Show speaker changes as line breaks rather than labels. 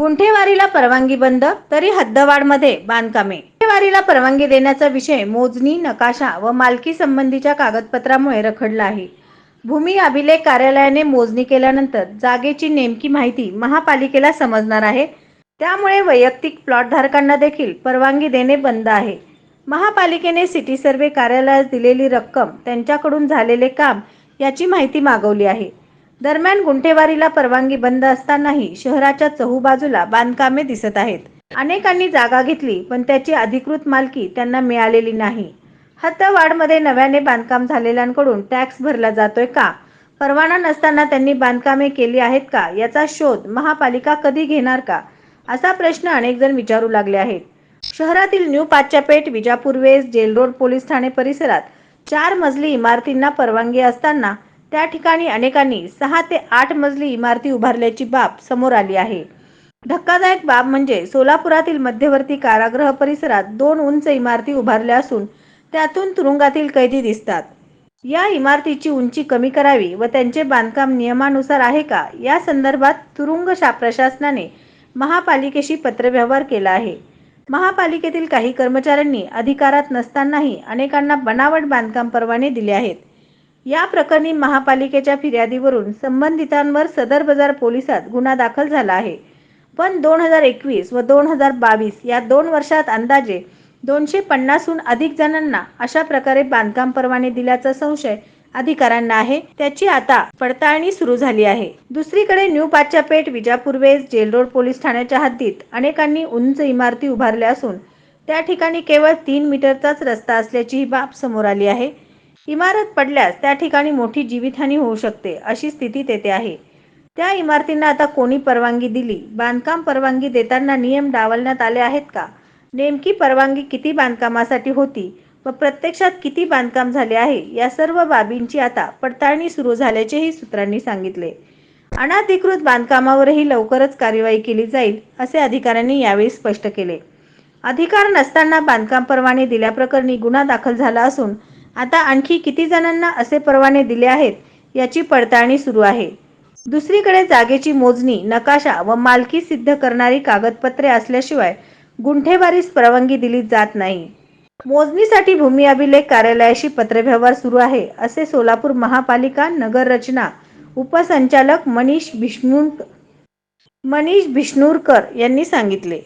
गुंठेवारीला परवानगी बंद तरी हद्दवाढमध्ये बांधकामे. गुंठेवारीला परवानगी देण्याचा विषय मोजणी नकाशा व मालकी संबंधीच्या कागदपत्रामुळे रखडला आहे. भूमी अभिलेख कार्यालयाने मोजणी केल्यानंतर जागेची नेमकी माहिती महापालिकेला समजणार आहे. त्यामुळे वैयक्तिक प्लॉटधारकांना देखील परवानगी देणे बंद आहे. महापालिकेने सिटी सर्वे कार्यालयास दिलेली रक्कम त्यांच्याकडून झालेले काम याची माहिती मागवली आहे. दरम्यान गुंठेवारीला परवानगी बंद असतानाही शहराच्या चहूबाजूला बांधकामे दिसत आहेत. अनेकांनी जागा घेतली पण त्याची अधिकृत मालकी त्यांना मिळालेली नाही. हत्तवाडमध्ये नव्याने बांधकाम झालेल्यांकडून टॅक्स भरला जातोय का? परवाना नसताना त्यांनी बांधकामे केली आहेत का? याचा शोध महापालिका कधी घेणार का? असा प्रश्न अनेक जण विचारू लागले आहेत. शहरातील new Pachyapeth Vijapur west jail road police Thane परिसरात चार मजली इमारतींना परवानगी असताना त्या ठिकाणी अनेकांनी सहा ते आठ मजली इमारती उभारल्याची बाब समोर आली आहे. धक्कादायक बाब म्हणजे सोलापुरातील मध्यवर्ती कारागृह परिसरात दोन उंच इमारती उभारल्या असून त्यातून तुरुंगातील कैदी दिसतात. या इमारतीची उंची कमी करावी व त्यांचे बांधकाम नियमानुसार आहे का? या संदर्भात तुरुंग प्रशासनाने महापालिकेशी पत्रव्यवहार केला आहे. महापालिकेतील काही कर्मचाऱ्यांनी अधिकारात नसतानाही अनेकांना बनावट बांधकाम परवाने दिले आहेत. या प्रकरणी महापालिकेच्या फिर्यादीवरून संबंधितांवर सदर बाजार पोलिसात गुन्हा दाखल झाला आहे. पण दोन हजार एकवीस व दोन हजार बावीस या दोन वर्षात अंदाजे दोनशे पन्नासहून अधिक जणांना अशा प्रकारे बांधकाम परवाने दिल्याचा संशय अधिकाऱ्यांना आहे. त्याची आता पडताळणी सुरू झाली आहे. दुसरीकडे new Pachyapeth Vijapur west jail road police ठाण्याच्या हद्दीत अनेकांनी उंच इमारती उभारल्या असून त्या ठिकाणी केवळ तीन मीटरचाच रस्ता असल्याची ही बाब समोर आली आहे. इमारत पडल्यास त्या ठिकाणी मोठी जीवितहानी होऊ शकते अशी स्थिती तेथे आहे. त्या इमारतींना आता कोणी परवानगी दिली? बांधकाम परवानगी देताना नियम डावलण्यात आले आहेत का? नेमकी परवानगी किती बांधकामासाठी होती? व प्रत्यक्षात किती बांधकाम झाले आहे? या सर्व बाबींची आता पडताळणी सुरू झाल्याचेही सूत्रांनी सांगितले. अनाधिकृत बांधकामावरही लवकरच कार्यवाही केली जाईल असे अधिकाऱ्यांनी यावेळी स्पष्ट केले. अधिकार नसताना बांधकाम परवाने दिल्याप्रकरणी गुन्हा दाखल झाला असून आता आणखी किती जणांना असे परवाने दिले आहेत याची पडताळणी सुरू आहे. दुसरीकडे जागेची मोजणी नकाशा व मालकी सिद्ध करणारी कागदपत्रे असल्याशिवाय गुंठेवारीस परवानगी दिली जात नाही. मोजणीसाठी भूमी अभिलेख कार्यालयाशी पत्रव्यवहार सुरू आहे असे सोलापूर महापालिका नगररचना उपसंचालक मनीष भिष्णू मनीष भिष्णूरकर यांनी सांगितले.